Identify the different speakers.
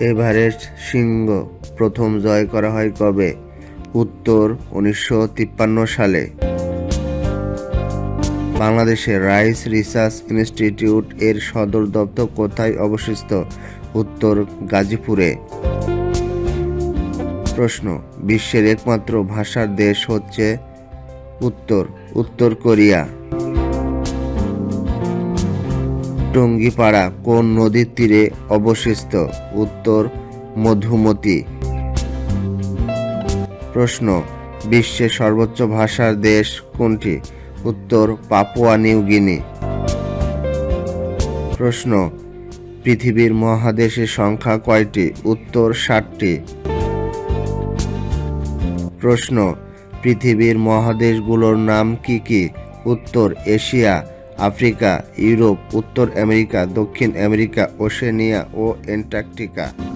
Speaker 1: Everest শৃঙ্গ প্রথম জয় করা হয় কবে? উত্তর উনিশশো তিপ্পান্ন সালে। বাংলাদেশের রাইস রিসার্চ ইনস্টিটিউট এর সদর দপ্তর কোথায় অবস্থিত? উত্তর গাজীপুরে। প্রশ্ন, বিশ্বের একমাত্র ভাষার দেশ হচ্ছে উত্তর। উত্তর কোরিয়া। টঙ্গিপাড়া কোন নদীর তীরে অবশিষ্ট উত্তর, মধুমতি। প্রশ্ন, বিশ্বের সর্বোচ্চ ভাষার দেশ কোনটি? উত্তর, পাপুয়া নিউ গিনি। প্রশ্ন, পৃথিবীর মহাদেশের সংখ্যা কয়টি? উত্তর, ষাটটি। প্রশ্ন, পৃথিবীর মহাদেশগুলোর নাম কি কি? উত্তর, এশিয়া। আফ্রিকা ইউরোপ উত্তর আমেরিকা দক্ষিণ আমেরিকা ওশেনিয়া ও অ্যান্টার্কটিকা।